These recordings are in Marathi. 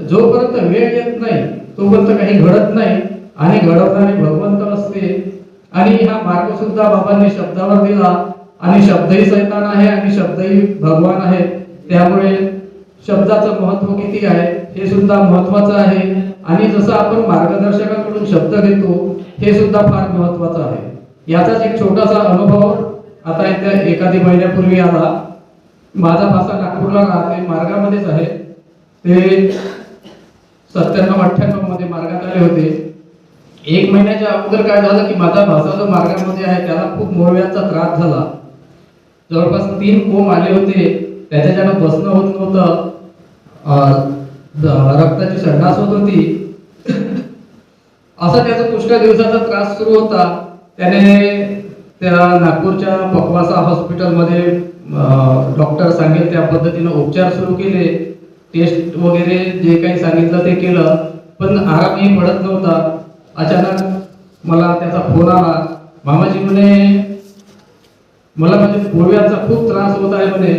जोपर्यंत वेळ येत नाही तोपर्यंत काही घडत नाही आणि घडवणारे भगवंत असते आणि हा मार्ग सुद्धा बाबांनी शब्दावर दिला. आणि शब्दही सैतान आहे आणि शब्दही भगवान आहे त्यामुळे शब्दाचं महत्त्व किती आहे हे सुद्धा महत्वाचं आहे. आणि जसं आपण मार्गदर्शकाकडून शब्द घेतो हे सुद्धा फार महत्वाचं आहे. याचाच एक छोटासा अनुभव आता येत्या एखादी महिन्यापूर्वी आला. माझा भाषा नागपूरला राहते मार्गामध्येच आहे. ते सत्त्याण्णव अठ्ठ्याण्णवमध्ये मार्गात आले होते. एक महिन्याच्या अगोदर काय झालं की माझा भाचा जो मार्गामध्ये आहे त्याला खूप मोळव्याचा त्रास झाला. जवळपास तीन कोंब आले होते. त्याच्याच्यानं बसणं होत नव्हतं. रक्ताची संडास होत होती. असा त्याचा पुष्कळ दिवसाचा त्रास सुरू होता. त्याने त्या नागपूरच्या पकवासा हॉस्पिटलमध्ये डॉक्टर सांगेल त्या पद्धतीनं उपचार सुरू केले. टेस्ट वगैरे जे काही सांगितलं ते केलं. पण आरामही पडत नव्हता. अचानक मला त्याचा फोन आला. मामाजी म्हणे मला म्हणजे गोव्याचा खूप त्रास होत आहे म्हणे.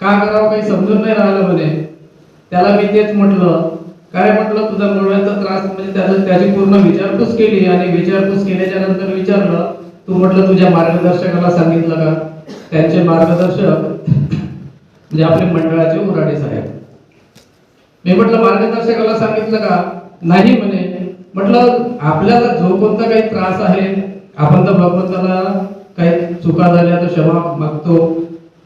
का करावं काही समजून नाही राहिलं म्हणे. त्याला मी तेच म्हटलं काय म्हटलं तुझा गोव्याचा त्रास? म्हणजे त्याचं त्याची पूर्ण विचारपूस केली आणि विचारपूस केल्याच्यानंतर विचारलं तू म्हटलं तुझ्या मार्गदर्शकाला सांगितलं का? त्यांचे मार्गदर्शक म्हणजे आपले मंडळाचे उराडे साहेब. मी म्हटलं मार्गदर्शकाला सांगितलं का? नाही म्हणे. म्हटलं आपल्याला जो कोणता काही त्रास आहे आपण तर भगवंताला काही चुका झाल्या तर क्षमा मागतो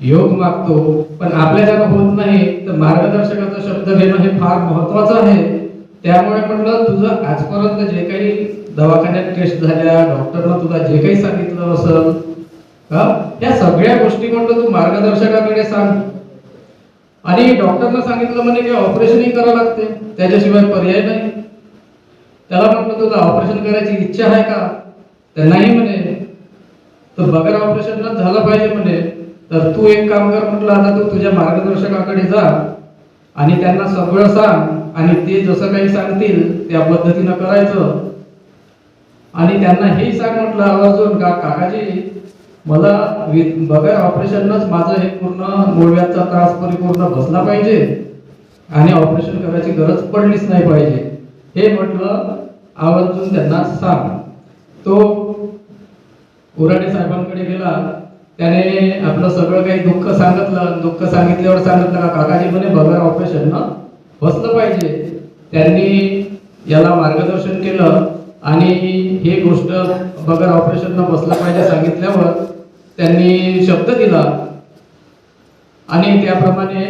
योग मागतो पण आपल्याला होत नाही तर मार्गदर्शकाचा शब्द घेणं हे फार महत्वाचं आहे. त्यामुळे म्हटलं तुझं आजपर्यंत जे काही दवाखान्यात टेस्ट झाल्या डॉक्टरनं तुला जे काही सांगितलं असेल त्या या सगळ्या गोष्टी म्हटलं तू मार्गदर्शकाकडे सांग. आणि डॉक्टरना सांगितलं म्हणे की ऑपरेशनही करावं लागते त्याच्याशिवाय पर्याय नाही. त्याला म्हटलं तुला ऑपरेशन करायची इच्छा आहे का? तर नाही म्हणे तर बगर ऑपरेशन झालं पाहिजे म्हणे. तर तू एक काम कर म्हटलं आता तू तुझ्या मार्गदर्शकाकडे जा आणि त्यांना सगळं सांग आणि ते जसं काही सांगतील त्या पद्धतीनं करायचं. आणि त्यांना हे सांग म्हटलं अर्जुन का काकाजी मला वि- ऑपरेशनच माझं हे पूर्ण मूळव्याचा त्रास परिपूर्ण बसला पाहिजे आणि ऑपरेशन करायची गरज पडलीच नाही पाहिजे. हे म्हटलं आवर्जून त्यांना सांग. तो उराडे साहेबांकडे गेला. त्याने आपलं सगळं काही दुःख सांगितलं. दुःख सांगितल्यावर सांगितलं का काकाजी म्हणे बगर ऑपरेशन ना बसलं पाहिजे. त्यांनी याला मार्गदर्शन केलं आणि हे गोष्ट बगर ऑपरेशन बसलं पाहिजे सांगितल्यावर त्यांनी शब्द दिला. आणि त्याप्रमाणे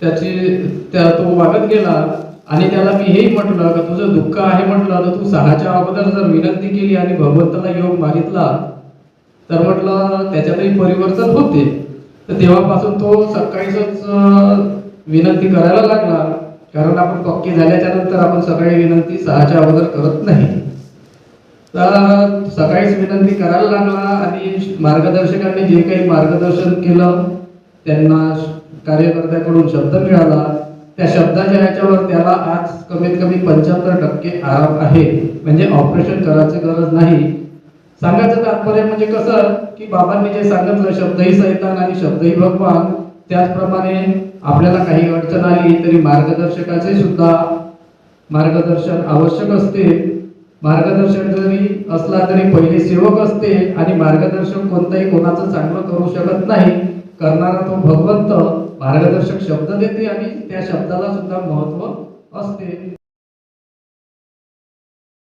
त्याची त्या तो वागत गेला. आणि त्याला मी हेही म्हटलं का तुझं दुःख आहे म्हटलं तर तू सहाच्या अगोदर जर विनंती केली आणि भगवंताला योग मागितला तर म्हटलं त्याच्यातही परिवर्तन होते. तर तेव्हापासून तो सकाळीच विनंती करायला लागला. कारण आपण पक्के झाल्याच्यानंतर आपण सकाळी विनंती सहाच्या अगोदर करत नाही. तर सकाळीच विनंती करायला लागला आणि मार्गदर्शकांनी जे काही मार्गदर्शन केलं त्यांना कार्यकर्त्याकडून शब्द मिळाला. त्या शब्दाच्या ह्याच्यावर त्याला आज कमीत कमी पंच्याहत्तर टक्के आराम आहे. म्हणजे ऑपरेशन करायची गरज नाही. सांगायचं तात्पर्य म्हणजे कसं की बाबांनी जे सांगितलं शब्दही सैतान आणि शब्दही भगवान त्याचप्रमाणे आपल्याला काही अडचण आली तरी मार्गदर्शकाचे सुद्धा मार्गदर्शन आवश्यक असते. मार्गदर्शक जरी असला तरी पहिले सेवक असते आणि मार्गदर्शक कोणताही कोणाचं चांगलं करू शकत नाही. करणारा तो भगवंत मार्गदर्शक शब्द देते आणि त्या शब्दाला सुद्धा महत्त्व असते.